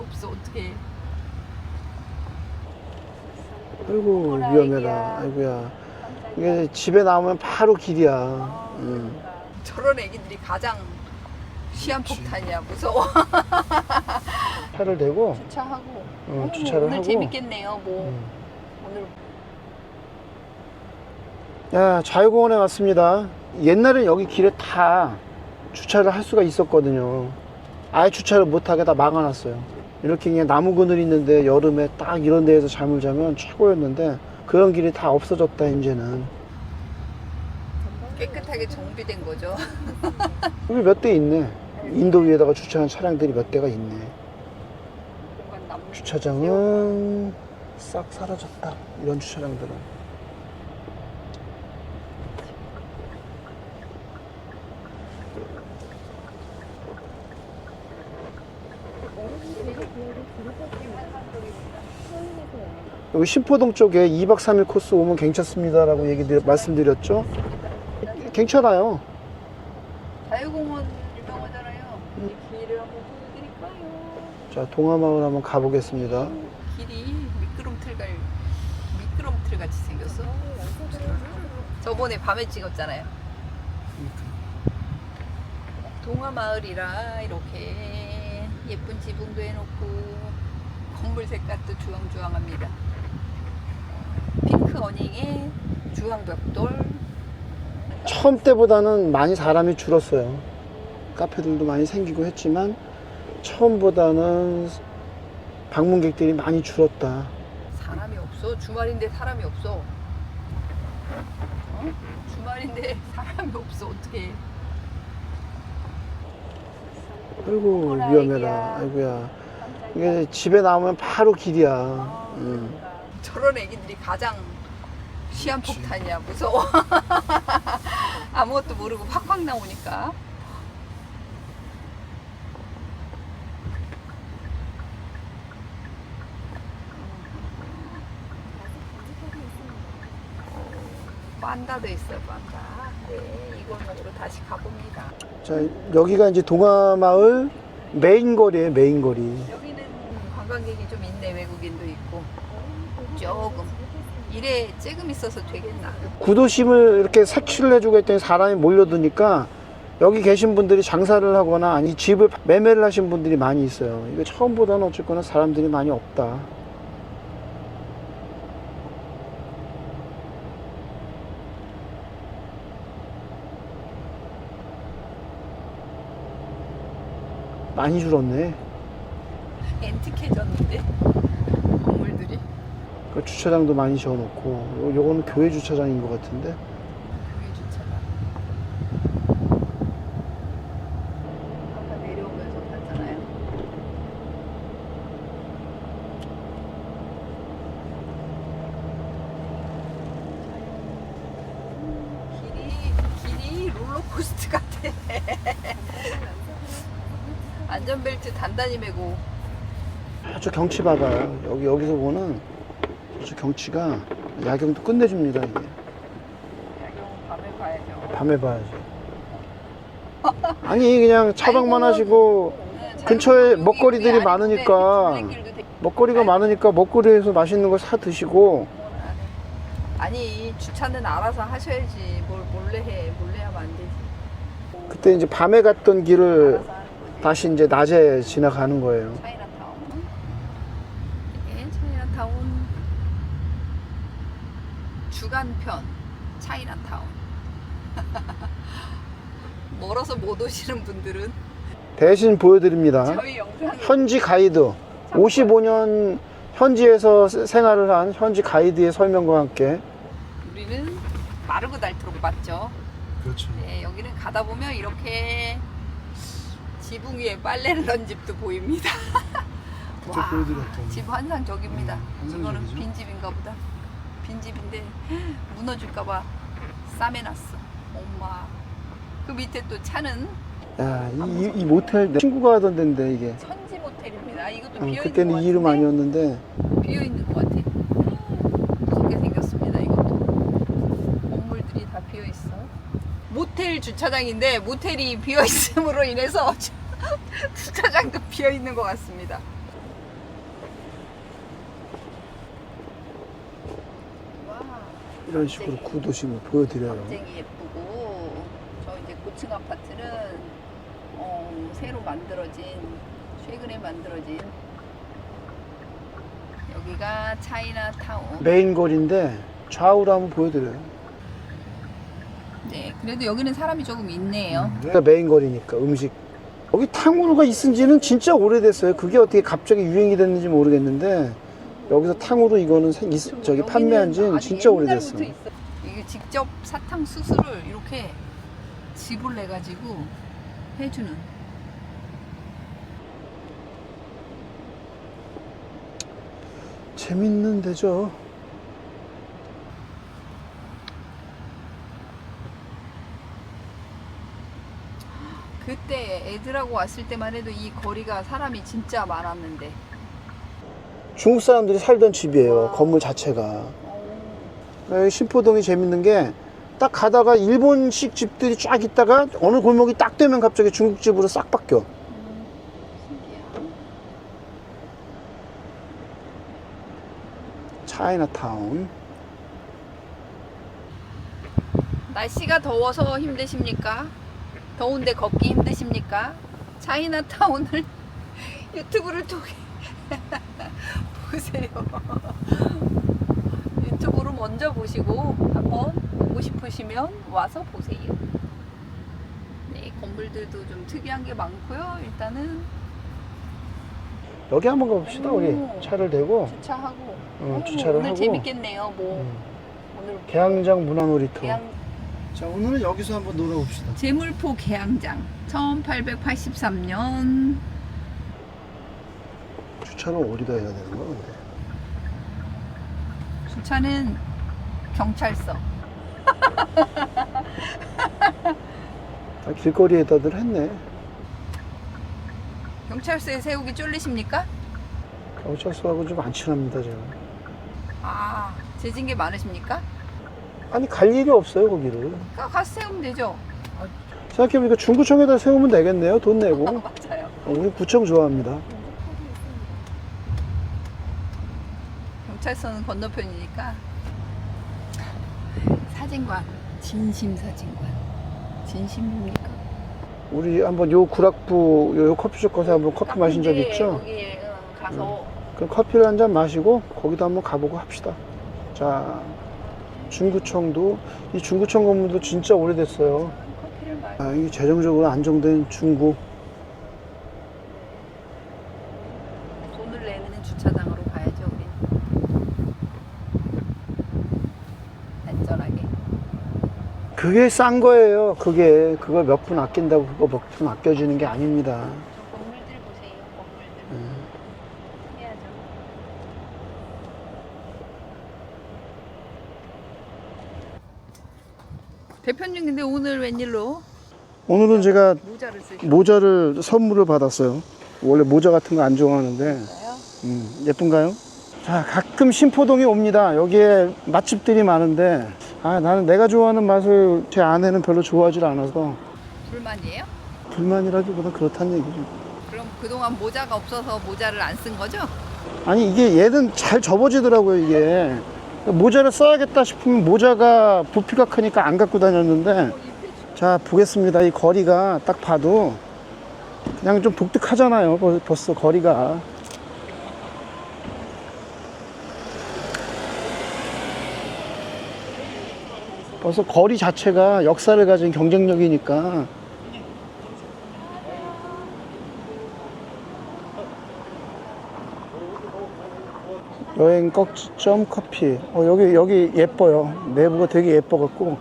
없어 어떻게? 아이고 위험해라. 아이고야. 이게 집에 나오면 바로 길이야. 응. 저런 애기들이 가장 시한폭탄이야 무서워. 차를 대고 주차하고. 어, 주차를 오늘 하고. 재밌겠네요. 뭐 음. 오늘 야 자유공원에 왔습니다. 옛날엔 여기 길에 다 주차를 할 수가 있었거든요. 아예 주차를 못하게 다 막아놨어요. 이렇게 그냥 나무 그늘 있는데 여름에 딱 이런 데에서 잠을 자면 최고였는데 그런 길이 다 없어졌다 이제는. 깨끗하게 정비된 거죠. 여기 몇 대 있네. 인도 위에다가 주차한 차량들이 몇 대가 있네. 주차장은 싹 사라졌다. 이런 주차장들은. 여기 신포동 쪽에 2박 3일 코스 오면 괜찮습니다라고 얘기 드려- 말씀드렸죠. 괜찮아요. 자유공원 유명하잖아요. 이 길을 한번 보여드릴까요? 자, 동화마을 한번 가보겠습니다. 길이 미끄럼틀갈 미끄럼틀 같이 생겼어. 저번에 밤에 찍었잖아요. 동화 마을이라 이렇게 예쁜 지붕도 해놓고 건물 색깔도 주황주황합니다. 핑크 어닝에 주황 벽돌. 처음 때보다는 많이 사람이 줄었어요. 카페들도 많이 생기고 했지만 처음보다는 방문객들이 많이 줄었다. 사람이 없어. 주말인데 사람이 없어. 어? 주말인데 사람이 없어. 어떻게? 아이고 위험해라. 아이고야. 이게 집에 나오면 바로 길이야. 음. 저런 애기들이 가장 시한폭탄이야. 무서워. 아무것도 모르고 팍팍 나오니까. 판다도 있어요, 판다. 네, 이걸 먹으러 다시 가봅니다. 자 여기가 이제 동화마을 메인 거리예요. 메인 거리. 여기는 관광객이 좀 있네, 외국인도 있고. 조금. 일에 조금 있어서 되겠나. 구도심을 이렇게 색칠을 해주고 했더니 사람이 몰려드니까 여기 계신 분들이 장사를 하거나 아니 집을 매매를 하신 분들이 많이 있어요. 이거 처음보다는 어쨌거나 사람들이 많이 없다. 많이 줄었네. 그 주차장도 많이 지어놓고 요- 요거는 교회 주차장인 것 같은데. 교회 주차장. 아까 내려오면서 봤잖아요. 길이 길이 롤러코스터 같아. 안전벨트 단단히 매고. 아주 경치 봐봐요. 여기 여기서 보는 아주 경치가 야경도 끝내줍니다. 이게 야경 밤에 봐야죠 밤에 봐야지. 아니 그냥 차박만. 하시고 네, 근처에 여기 먹거리들이 우리 많으니까. 먹거리가 많으니까 먹거리에서 맛있는 거사 드시고 아니 주차는 알아서 하셔야지 뭘 몰래 해 몰래 하면 안 되지 그때 이제 밤에 갔던 길을 알아서 하는 거지 다시 이제 낮에 지나가는 거예요. 차이나타운 이게 차이나타운 주간편 차이나타운 멀어서 못 오시는 분들은 대신 보여드립니다. 저희 현지 가이드 55년 현지에서 세- 생활을 한 현지 가이드의 설명과 함께 우리는 마르고 닳도록 봤죠 그렇죠. 네, 여기는 가다 보면 이렇게 지붕 위에 빨래를 넣은 집도 보입니다. 보여드렸죠. 집 환상적입니다. 음, 이거는 환상적이죠. 빈집인가 보다. 빈집인데 무너질까봐 싸매놨어. 엄마. 그 밑에 또 차는 야, 이, 이- 이 모텔 내 친구가 하던 데인데 이게 천지 모텔입니다. 이것도 어, 비어 있는 그때는 것 이 이름? 아니었는데 비어 있는 것 같아. 음, 무섭게 생겼습니다. 이것도 건물들이 다 비어 있어. 모텔 주차장인데 모텔이 비어 있음으로 인해서 주차장도 비어 있는 것 같습니다. 이런 식으로 구도심을 보여드려요. 굉장히 예쁘고 저 이제 고층 아파트는 어, 새로 만들어진 최근에 만들어진 여기가 차이나타운. 메인 거리인데 좌우로 한번 보여드려요. 네, 그래도 여기는 사람이 조금 있네요. 그러니까 메인 거리니까 음식. 여기 탕후루가 있은지는 진짜 오래됐어요. 그게 어떻게 갑자기 유행이 됐는지 모르겠는데 여기서 탕후루 이거는 생- 있- 저기 판매한 지는 아주 진짜 오래됐어. 옛날부터 있어. 이게 직접 사탕 수수를 이렇게 집을 내 가지고 해주는. 재밌는 데죠. 그때 애들하고 왔을 때만 해도 이 거리가 사람이 진짜 많았는데. 중국 사람들이 살던 집이에요. 와. 건물 자체가. 신포동이 재밌는 게 딱 가다가 일본식 집들이 쫙 있다가 어느 골목이 딱 되면 갑자기 중국집으로 싹 바뀌어. 차이나타운. 날씨가 더워서 힘드십니까? 더운데 걷기 힘드십니까? 차이나타운을 유튜브를 통해 보세요. 유튜브로 먼저 보시고 한번 보고 싶으시면 와서 보세요. 네, 건물들도 좀 특이한 게 많고요. 일단은 여기 한번 가봅시다. 우리 오. 차를 대고 주차하고 어, 오, 주차를 오늘 하고. 재밌겠네요. 뭐 음, 오늘 개항장 문화놀이터. 개항 자 오늘은 여기서 한번 놀아봅시다. 제물포 개항장 1883년 주차를 어디다 해야 되는 거야 근데? 주차는 경찰서. 다 길거리에다들 했네. 경찰서에 세우기 쫄리십니까? 경찰서하고 좀 안 친합니다 제가. 아, 재진게 많으십니까? 아니 갈 일이 없어요 거기를. 가, 가서 세우면 되죠. 생각해보니까 중구청에다 세우면 되겠네요 돈 내고. 맞아요. 어, 우리 구청 좋아합니다. 경찰서는 건너편이니까. 사진관, 진심 사진관. 진심입니까? 우리 한번 요 구락부 요 커피숍 가서 한번 커피 마신 적 있죠? 거기 응, 가서 그럼 커피를 한 잔 마시고 거기도 한번 가보고 합시다. 자, 중구청도 이 중구청 건물도 진짜 오래됐어요. 커피를 마. 아, 이게 재정적으로 안정된 중구. 돈을 내는 주차장으로 가야죠, 우리. 안전하게. 그게 싼 거예요. 그게 그걸 몇 푼 아낀다고 그거 몇 푼 아껴지는 게 아닙니다. 건물들 보세요, 건물들. 음. 해야죠. 대표님 근데 오늘 웬일로 오늘은 제가 모자를 쓰셨어요? 모자를 선물을 받았어요. 원래 모자 같은 거 안 좋아하는데 음, 예쁜가요? 자, 가끔 신포동에 옵니다. 여기에 맛집들이 많은데 아, 나는 내가 좋아하는 맛을 제 아내는 별로 좋아하지 않아서 불만이에요? 불만이라기보다 그렇다는 얘기죠. 그럼 그동안 모자가 없어서 모자를 안 쓴 거죠? 아니 이게 얘는 잘 접어지더라고요 이게 모자를 써야겠다 싶으면 모자가 부피가 크니까 안 갖고 다녔는데 자 보겠습니다 이 거리가 딱 봐도 그냥 좀 독특하잖아요 벌- 벌써 거리가 벌써 거리 자체가 역사를 가진 경쟁력이니까 여행 꼭지점 커피. 어, 여기, 여기 예뻐요. 내부가 되게 예뻐 갖고.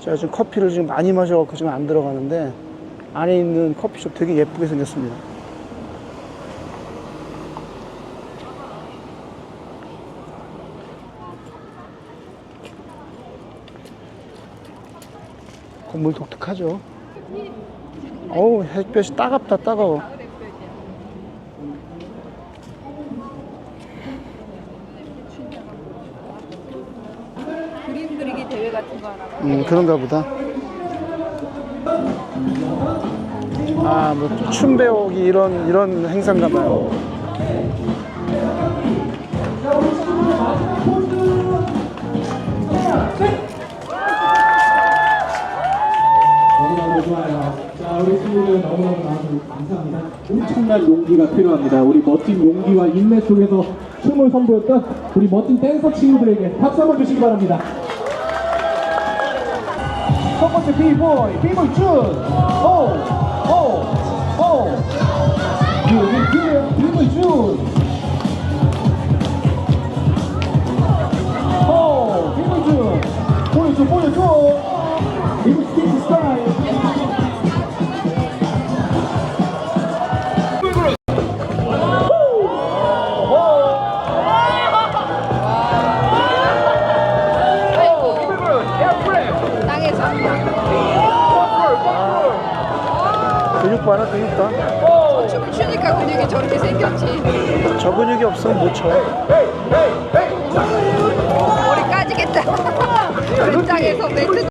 제가 지금 커피를 지금 많이 마셔 갖고 지금 안 들어가는데, 안에 있는 커피숍 되게 예쁘게 생겼습니다. 건물 독특하죠. 어우, 햇볕이 따갑다, 따가워. 그림 그리기 대회 같은 거 하나 봐. 음, 그런가 보다. 아, 뭐, 춤 배우기 이런, 이런 행사인가 봐요. 친구들 너무너무 나와서 감사합니다. 엄청난 용기가 필요합니다. 우리 멋진 용기와 인내 속에서 춤을 선보였던 우리 멋진 댄서 친구들에게 박수 한번 주시기 바랍니다. 첫 번째 비보이, 비보이 준! 오! 오! 근육 봐. 저 춤을 추니까 근육이 저렇게 생겼지 저 근육이 없으면 못 쳐. 머리 까지겠다 그 땅에서 매트